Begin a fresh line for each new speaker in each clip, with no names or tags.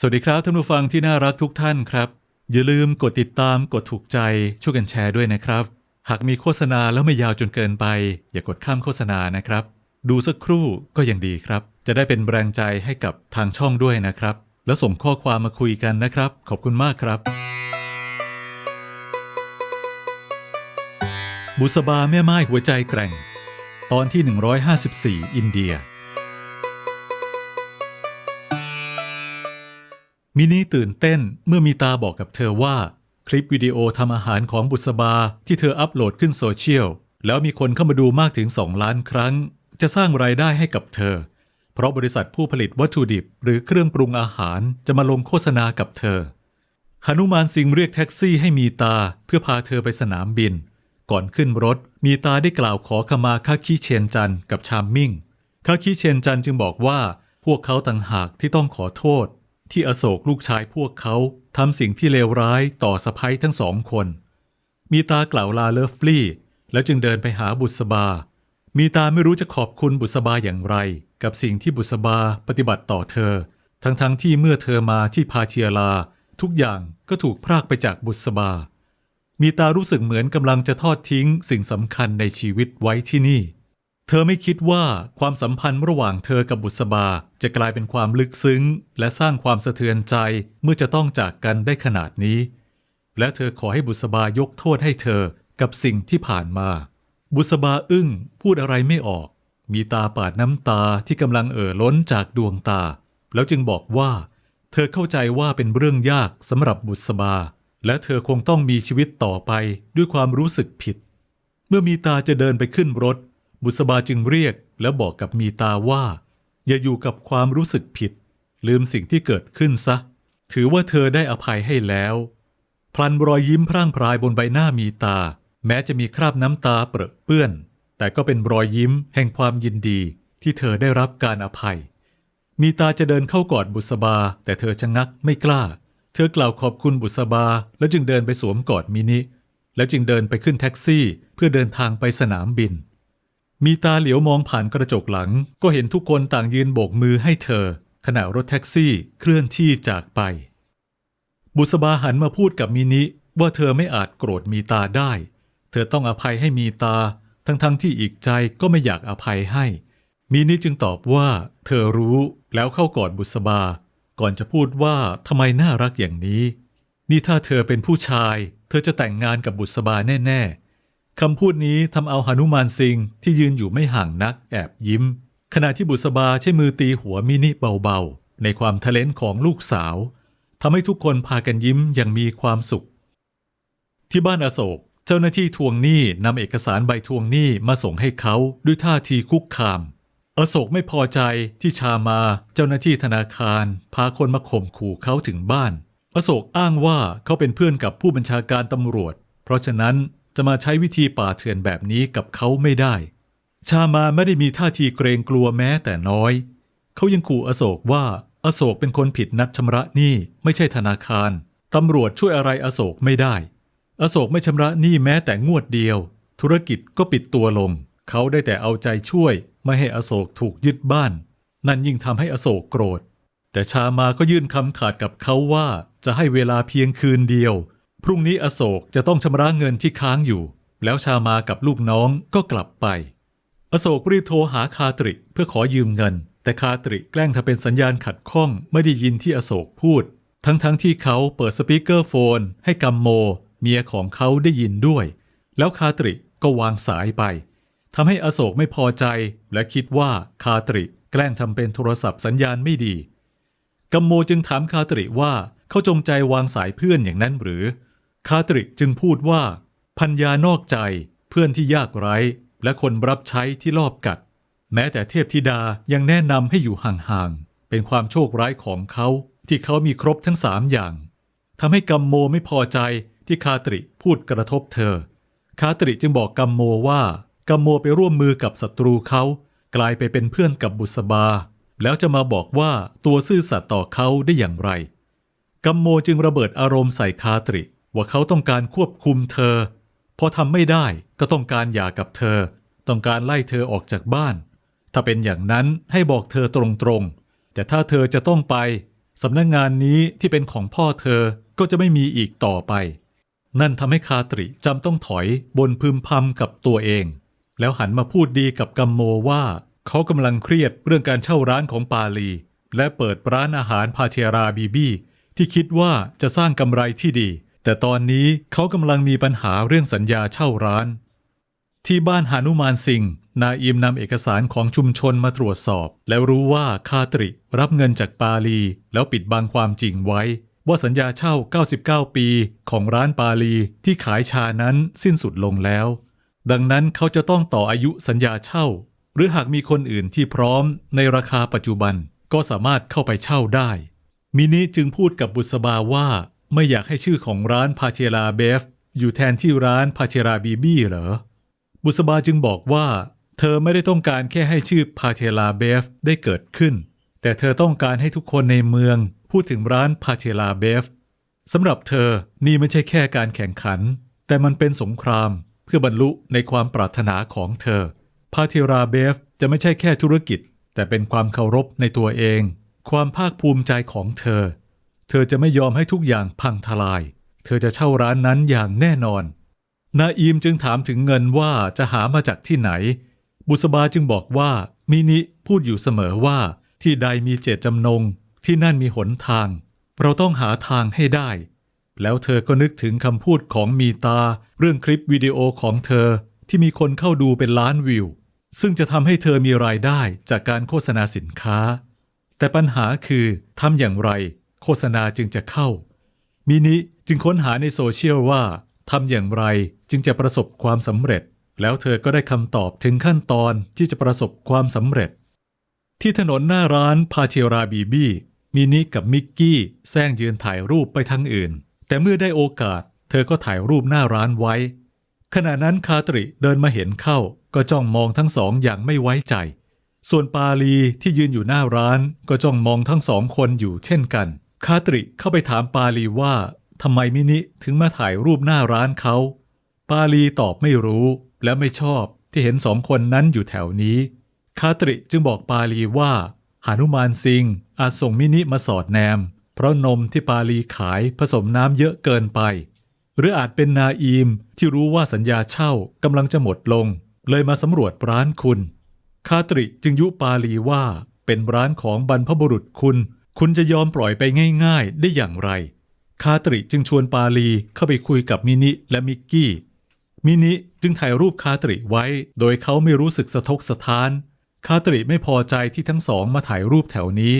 สวัสดีครับท่านผู้ฟังที่น่ารักทุกท่านครับ อย่าลืมกดติดตามกดถูกใจช่วยกันแชร์ด้วยนะครับ หากมีโฆษณาแล้วไม่ยาวจนเกินไป อย่ากดข้ามโฆษณานะครับ ดูสักครู่ก็ยังดีครับ จะได้เป็นแรงใจให้กับทางช่องด้วยนะครับ แล้วส่งข้อความมาคุยกันนะครับ ขอบคุณมากครับ บุษบาแม่ไม้หัวใจแกร่ง ตอนที่ 154 อินเดีย มินี่ตื่นเต้นเมื่อมีตาบอกกับเธอว่า คลิปวิดีโอทำอาหารของบุษบาที่เธออัปโหลดขึ้นโซเชียล แล้วมีคนเข้ามาดูมากถึง 2 ล้านครั้ง จะสร้างรายได้ให้กับเธอ เพราะบริษัทผู้ผลิตวัตถุดิบ หรือเครื่องปรุงอาหารจะมาลงโฆษณากับเธอหนุมานสิงเรียกแท็กซี่ให้มีตาเพื่อพาเธอไปสนามบิน ก่อนขึ้นรถ มีตาได้กล่าวขอขมาคาคิเชนจันกับชามมิ่งคาคิเชนจันจึงบอกว่า พวกเขาต่างหากที่ต้องขอโทษ ที่อโศกลูกชายพวกเขาทำสิ่งที่เลวร้ายต่อสะพ้ยทั้งสองคน มีตากล่าวลาเลิฟลี่ แล้วจึงเดินไปหาบุษบา มีตาไม่รู้จะขอบคุณบุษบาอย่างไร กับสิ่งที่บุษบาปฏิบัติต่อเธอ ทั้งๆทที่เมื่อเธอมาที่พาเทียลา ทุกอย่างก็ถูกพรากไปจากบุษบา มีตารู้สึกเหมือนกำลังจะทอดทิ้งสิ่งสำคัญในชีวิตไว้ที่นี่ เธอไม่คิดว่าความสัมพันธ์ระหว่างเธอกับบุษบาจะกลายเป็นความลึกซึ้ง และสร้างความสะเทือนใจเมื่อจะต้องจากกันได้ขนาดนี้ และเธอขอให้บุษบายกโทษให้เธอกับสิ่งที่ผ่านมา บุษบาอึ้งพูดอะไรไม่ออก มีตาปาดน้ำตาที่กำลังเอ่อล้นจากดวงตา แล้วจึงบอกว่า เธอเข้าใจว่าเป็นเรื่องยากสำหรับบุษบา และเธอคงต้องมีชีวิตต่อไปด้วยความรู้สึกผิด เมื่อมีตาจะเดินไปขึ้นรถ บุษบาจึงเรียกแล้วบอกกับมีตาว่า อย่าอยู่กับความรู้สึกผิด ลืมสิ่งที่เกิดขึ้นซะ ถือว่าเธอได้อภัยให้แล้ว พลันรอยยิ้มพร่างพรายบนใบหน้ามีตา แม้จะมีคราบน้ำตาเปรอะเปื้อน แต่ก็เป็นรอยยิ้มแห่งความยินดีที่เธอได้รับการอภัย มีตาจะเดินเข้ากอดบุษบา แต่เธอชะงักไม่กล้า เธอกล่าวขอบคุณบุษบา แล้วจึงเดินไปสวมกอดมินิ แล้วจึงเดินไปขึ้นแท็กซี่ เพื่อเดินทางไปสนามบิน มีตาเหลียวมองผ่านกระจกหลัง ก็เห็นทุกคนต่างยืนโบกมือให้เธอ ขณะรถแท็กซี่เคลื่อนที่จากไป บุษบาหันมาพูดกับมินิว่าเธอไม่อาจโกรธมีตาได้ เธอต้องอภัยให้มีตา ทั้งๆทที่อีกใจก็ไม่อยากอภัยให้ มินิจึงตอบว่า เธอรู้แล้วเข้ากอดบุษบา ก่อนจะพูดว่าทำไมน่ารักอย่างนี้ นี่ถ้าเธอเป็นผู้ชาย เธอจะแต่งงานกับบุษบาแน่ ๆ คำพูดนี้ทำเอาหนุมานซิงที่ยืนอยู่ไม่ห่างนักแอบยิ้ม ขณะที่บุษบาใช้มือตีหัวมินิเบาๆ ในความทะเลนของลูกสาวทำให้ทุกคนพากันยิ้มอย่างมีความสุข ที่บ้านอโศกเจ้าหน้าที่ทวงหนี้นำเอกสารใบทวงหนี้มาส่งให้เขาด้วยท่าทีคุกคาม อโศกไม่พอใจที่ชามาเจ้าหน้าที่ธนาคาร พาคนมาข่มขู่เขาถึงบ้าน อโศกอ้างว่าเขาเป็นเพื่อนกับผู้บัญชาการตำรวจ เพราะฉะนั้น จะมาใช้วิธีป่าเถื่อนแบบนี้กับเขาไม่ได้ ชามาไม่ได้มีท่าทีเกรงกลัวแม้แต่น้อย เขายังขู่อโศกว่าอโศกเป็นคนผิดนัดชำระหนี้ไม่ใช่ธนาคาร ตำรวจช่วยอะไรอโศกไม่ได้ อโศกไม่ชำระหนี้แม้แต่งวดเดียว ธุรกิจก็ปิดตัวลง เขาได้แต่เอาใจช่วย ไม่ให้อโศกถูกยึดบ้าน นั่นยิ่งทำให้อโศกโกรธ แต่ชามาก็ยื่นคำขาดกับเขาว่าจะให้เวลาเพียงคืนเดียว พรุ่งนี้อโศกจะต้องชำระเงินที่ค้างอยู่ แล้วชามากับลูกน้องก็กลับไป อโศกรีบโทรหาคาตริเพื่อขอยืมเงิน แต่คาตริแกล้งทำเป็นสัญญาณขัดข้องไม่ได้ยินที่อโศกพูด ทั้งๆทที่เขาเปิดสปีกเกอร์โฟน ให้กัมโม เมียของเขาได้ยินด้วย แล้วคาตริก็วางสายไปทำให้อโศกไม่พอใจและคิดว่าคาตริแกล้งทำเป็นโทรศัพท์สัญญาณไม่ดีกัมโมจึงถามคาตริว่าเขาจงใจวางสายเพื่อนอย่างนั้นหรือ คาตริจึงพูดว่า พัญญานอกใจเพื่อนที่ยากไร้ และคนรับใช้ที่ลอบกัด แม้แต่เทพธิดายังแนะนำให้อยู่ห่างๆ เป็นความโชคร้ายของเขาที่เขามีครบทั้งสามอย่างทำให้กัมโมไม่พอใจที่คาตริพูดกระทบเธอ คาตริจึงบอกกัมโมว่ากัมโมไปร่วมมือกับศัตรูเขากลายไปเป็นเพื่อนกับบุษบา แล้วจะมาบอกว่าตัวซื่อสัตย์ต่อเขาได้อย่างไร กัมโมจึงระเบิดอารมณ์ใส่คาตริ ว่าเขาต้องการควบคุมเธอ พอทำไม่ได้ก็ต้องการหย่ากับเธอ ต้องการไล่เธอออกจากบ้าน ถ้าเป็นอย่างนั้นให้บอกเธอตรงๆ แต่ถ้าเธอจะต้องไปสำนักงงานนี้ที่เป็นของพ่อเธอก็จะไม่มีอีกต่อไป นั่นทำให้คาตริจำต้องถอยบนพึมพำกับตัวเอง แล้วหันมาพูดดีกับกัมโมว่าเขากำลังเครียดเรื่องการเช่าร้านของปาลี และเปิดร้านอาหารพาเทราบีบี้ที่คิดว่าจะสร้างกำไรที่ดี แต่ตอนนี้เขากำลังมีปัญหาเรื่องสัญญาเช่าร้าน ที่บ้านหานุมานสิงห์นาอิมนำเอกสารของชุมชนมาตรวจสอบ แล้วรู้ว่าคาตริรับเงินจากปาลี แล้วปิดบังความจริงไว้ ว่าสัญญาเช่า 99 ปีของร้านปาลีที่ขายชานั้นสิ้นสุดลงแล้ว ดังนั้นเขาจะต้องต่ออายุสัญญาเช่า หรือหากมีคนอื่นที่พร้อมในราคาปัจจุบันก็สามารถเข้าไปเช่าได้ มินิจึงพูดกับบุษบาว่า ไม่อยากให้ชื่อของร้านพาเชลาเบฟอยู่แทนที่ร้านพาเชราบีบี้เหรอ บุษบาจึงบอกว่า เธอไม่ได้ต้องการแค่ให้ชื่อพาเทลาเบฟได้เกิดขึ้น แต่เธอต้องการให้ทุกคนในเมืองพูดถึงร้านพาเทลาเบฟสำหรับเธอนี่ไม่ใช่แค่การแข่งขัน แต่มันเป็นสงครามเพื่อบรรลุในความปรารถนาของเธอ พาเทลาเบฟจะไม่ใช่แค่ธุรกิจ แต่เป็นความเคารพในตัวเอง ความภาคภูมิใจของเธอ เธอจะไม่ยอมให้ทุกอย่างพังทลาย เธอจะเช่าร้านนั้นอย่างแน่นอน นาอีมจึงถามถึงเงินว่าจะหามาจากที่ไหน บุษบาจึงบอกว่ามินิพูดอยู่เสมอว่าที่ใดมีเจตจำนง ที่นั่นมีหนทาง เราต้องหาทางให้ได้ แล้วเธอก็นึกถึงคำพูดของมีตา เรื่องคลิปวิดีโอของเธอที่มีคนเข้าดูเป็นล้านวิว ซึ่งจะทำให้เธอมีรายได้จากการโฆษณาสินค้า แต่ปัญหาคือทำอย่างไร ฆษณาจึงจะเข้า มินิจึงค้นหาในโซเชียลว่าทำอย่างไรจึงจะประสบความสำเร็จ แล้วเธอก็ได้คำตอบถึงขั้นตอนที่จะประสบความสำเร็จ ที่ถนนหน้าร้านพาเทราบีบี้มินิกับมิกกี้แซงยืนถ่ายรูปไปทางอื่น แต่เมื่อได้โอกาส เธอก็ถ่ายรูปหน้าร้านไว้ ขณะนั้นคาตริเดินมาเห็นเข้า ก็จ้องมองทั้งสองอย่างไม่ไว้ใจ ส่วนปาลีที่ยืนอยู่หน้าร้านก็จ้องมองทั้งสองคนอยู่เช่นกัน คาตริเข้าไปถามปาลีว่าทำไมมินิถึงมาถ่ายรูปหน้าร้านเขา ปาลีตอบไม่รู้และไม่ชอบที่เห็นสองคนนั้นอยู่แถวนี้ คาตริจึงบอกปาลีว่าหานุมานซิงอาจส่งมินิมาสอดแนม เพราะนมที่ปาลีขายผสมน้ำเยอะเกินไป หรืออาจเป็นนาอีมที่รู้ว่าสัญญาเช่ากำลังจะหมดลง เลยมาสำรวจร้านคุณ คาตริจึงยุปาลีว่าเป็นร้านของบรรพบุรุษคุณ คุณจะยอมปล่อยไปง่าย ๆ ได้อย่างไร คาตริจึงชวนปาลีเข้าไปคุยกับมินิและมิกกี้ มินิจึงถ่ายรูปคาตริไว้ โดยเขาไม่รู้สึกสะทกสะท้าน คาตริไม่พอใจที่ทั้งสองมาถ่ายรูปแถวนี้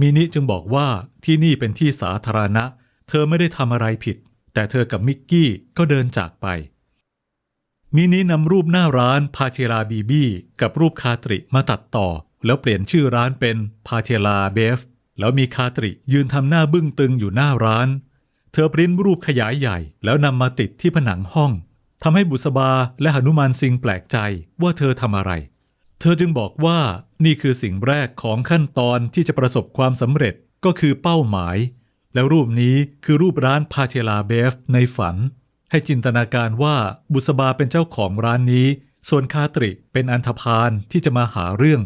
มินิจึงบอกว่าที่นี่เป็นที่สาธารณะ เธอไม่ได้ทำอะไรผิด แต่เธอกับมิกกี้ก็เดินจากไปมินินำรูปหน้าร้านพาเทลาบีบี้กับรูปคาตริมาตัดต่อ แล้วเปลี่ยนชื่อร้านเป็นพาเทลาเบฟ แล้วมีคาตริยืนทำหน้าบึ้งตึงอยู่หน้าร้าน เธอปริ้นรูปขยายใหญ่แล้วนำมาติดที่ผนังห้องทำให้บุษบาและหนุมานซิงแปลกใจว่าเธอทำอะไร เธอจึงบอกว่านี่คือสิ่งแรกของขั้นตอนที่จะประสบความสำเร็จก็คือเป้าหมาย แล้วรูปนี้คือรูปร้านพาเทลาเบฟในฝัน ให้จินตนาการว่าบุษบาเป็นเจ้าของร้านนี้ ส่วนคาตริเป็นอันธพาลที่จะมาหาเรื่อง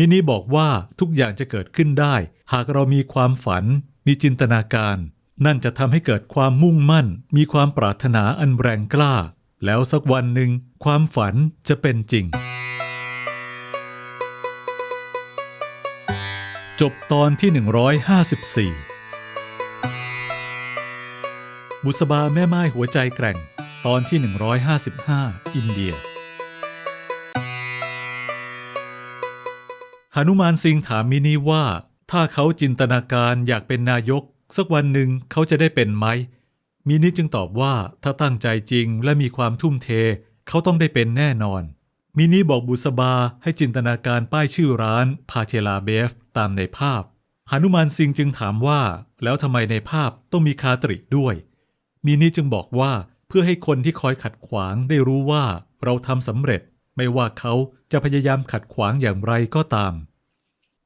มินิบอกว่าทุกอย่างจะเกิดขึ้นได้ หากเรามีความฝัน มีจินตนาการ นั่นจะทำให้เกิดความมุ่งมั่น มีความปรารถนาอันแรงกล้า แล้วสักวันหนึ่งความฝันจะเป็นจริง จบตอนที่ 154 บุษบาแม่ไม้หัวใจแกร่ง ตอนที่ 155 อินเดีย หนุมานซิงถามมินีว่า ถ้าเขาจินตนาการอยากเป็นนายก สักวันหนึ่งเขาจะได้เป็นไหมมินิจึงตอบว่าถ้าตั้งใจจริงและมีความทุ่มเท เขาต้องได้เป็นแน่นอน มินิบอกบุษบาให้จินตนาการป้ายชื่อร้านพาเทลาเบฟตามในภาพหนุมานซิงจึงถามว่า แล้วทำไมในภาพต้องมีคาตริด้วย มินิจึงบอกว่าเพื่อให้คนที่คอยขัดขวางได้รู้ว่าเราทำสำเร็จ ไม่ว่าเขาจะพยายามขัดขวางอย่างไรก็ตาม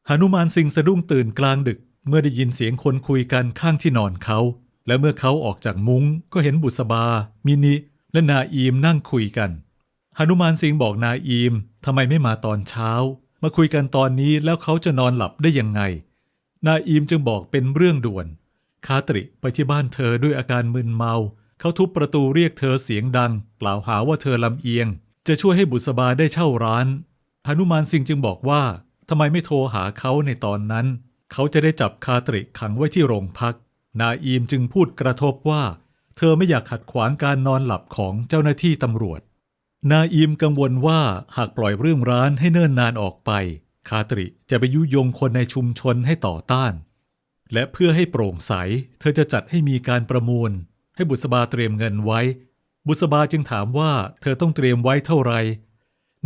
หนุมานสิงสะดุ้งตื่นกลางดึก เมื่อได้ยินเสียงคนคุยกันข้างที่นอนเขา และเมื่อเขาออกจากมุง้งก็เห็นบุษบา มินิ และนาอีมนั่งคุยกันหนุมานสิงบอกนาอีมทำไมไม่มาตอนเช้า มาคุยกันตอนนี้แล้วเขาจะนอนหลับได้ยังไง นาอีมจึงบอกเป็นเรื่องด่วน คาตริไปที่บ้านเธอด้วยอาการมึนเมา เขาทุบประตูเรียกเธอเสียงดัง กล่าวหาว่าเธอลำเอียง จะช่วยให้บุษบาได้เช่าร้านหนุมานซิงจึงบอกว่า ทำไมไม่โทรหาเขาในตอนนั้น เขาจะได้จับคาตริขังไว้ที่โรงพัก นาอีมจึงพูดกระทบว่า เธอไม่อยากขัดขวางการนอนหลับของเจ้าหน้าที่ตำรวจ นาอีมกังวลว่าหากปล่อยเรื่องร้านให้เนิ่นนานออกไป คาตริจะไปยุยงคนในชุมชนให้ต่อต้าน และเพื่อให้โปร่งใส เธอจะจัดให้มีการประมูล ให้บุษบาเตรียมเงินไว้ บุษบาจึงถามว่าเธอต้องเตรียมไว้เท่าไหร่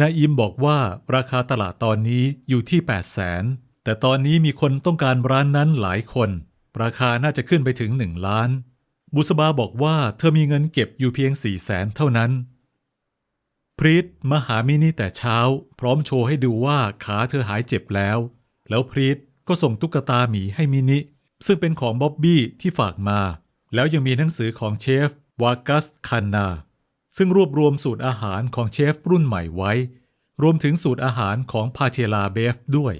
นายอิมบอกว่าราคาตลาดตอนนี้อยู่ที่ 8 0 0แสนแต่ตอนนี้มีคนต้องการร้านนั้นหลายคน ราคาน่าจะขึ้นไปถึง 1 ล้าน บุษบาบอกว่าเธอมีเงินเก็บอยู่เพียง 4 0 0แสนเท่านั้น พรีตมาหามินี่แต่เช้า พร้อมโชว์ให้ดูว่าขาเธอหายเจ็บแล้ว แล้วพรีตก็ส่งตุ๊กตาหมีให้มินิ ซึ่งเป็นของบ๊อบบี้ที่ฝากมา แล้วยังมีหนังสือของเชฟวากัสคันนา ซึ่งรวบรวมสูตรอาหารของเชฟรุ่นใหม่ไว้ รวมถึงสูตรอาหารของพาเทลาเบฟด้วย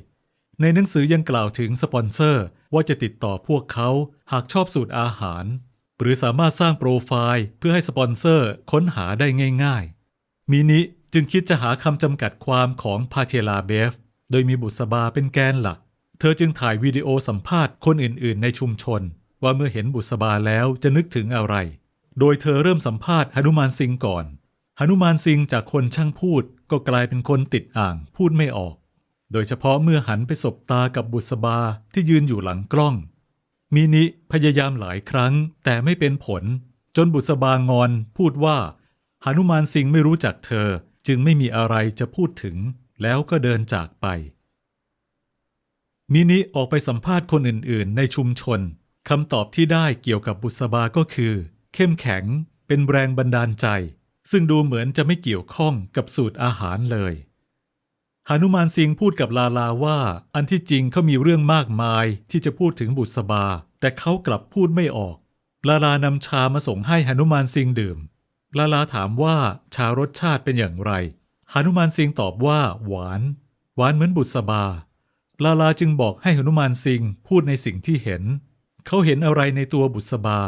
ในหนังสือยังกล่าวถึงสปอนเซอร์ว่าจะติดต่อพวกเขาหากชอบสูตรอาหาร หรือสามารถสร้างโปรไฟล์เพื่อให้สปอนเซอร์ค้นหาได้ง่าย ๆ มินิจึงคิดจะหาคำจำกัดความของพาเทลาเบฟ โดยมีบุษบาเป็นแกนหลัก เธอจึงถ่ายวิดีโอสัมภาษณ์คนอื่นๆ ในชุมชน ว่าเมื่อเห็นบุษบาแล้วจะนึกถึงอะไร โดยเธอเริ่มสัมภาษณ์หนุมานซิงก่อนหนุมานซิงจากคนช่างพูดก็กลายเป็นคนติดอ่างพูดไม่ออก โดยเฉพาะเมื่อหันไปสบตากับบุษบาที่ยืนอยู่หลังกล้อง มินิพยายามหลายครั้งแต่ไม่เป็นผล จนบุษบางอนพูดว่าหนุมานซิงไม่รู้จักเธอจึงไม่มีอะไรจะพูดถึง แล้วก็เดินจากไป มินิออกไปสัมภาษณ์คนอื่นๆ ในชุมชนคำตอบที่ได้เกี่ยวกับบุษบาก็คือ เข้มแข็งเป็นแรงบันดาลใจ ซึ่งดูเหมือนจะไม่เกี่ยวข้องกับสูตรอาหารเลยหานุมานซิงพูดกับลาลาว่าอันที่จริงเขามีเรื่องมากมายที่จะพูดถึงบุษบา แต่เขากลับพูดไม่ออก ลาลานำชามาส่งให้หานุมานซิงดื่ม ลาลาถามว่าชารสชาติเป็นอย่างไรหานุมานซิงตอบว่า หวาน หวานเหมือนบุษบา ลาลาจึงบอกให้หนุมานซิงพูดในสิ่งที่เห็น เขาเห็นอะไรในตัวบุษบา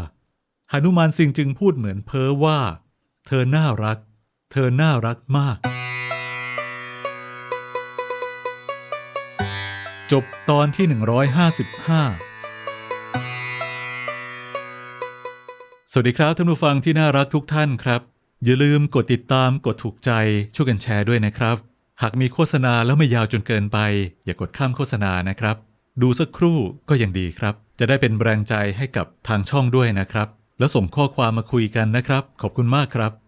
หนุมานซิงจึงพูดเหมือนเพ้อว่า เธอน่ารัก เธอน่ารักมาก จบตอนที่ 155สวัสดีครับท่านผู้ฟังที่น่ารักทุกท่านครับ อย่าลืมกดติดตามกดถูกใจช่วยกันแชร์ด้วยนะครับ หากมีโฆษณาแล้วไม่ยาวจนเกินไป อย่ากดข้ามโฆษณานะครับ ดูสักครู่ก็ยังดีครับ จะได้เป็นแรงใจให้กับทางช่องด้วยนะครับ แล้วส่งข้อความมาคุยกันนะครับ ขอบคุณมากครับ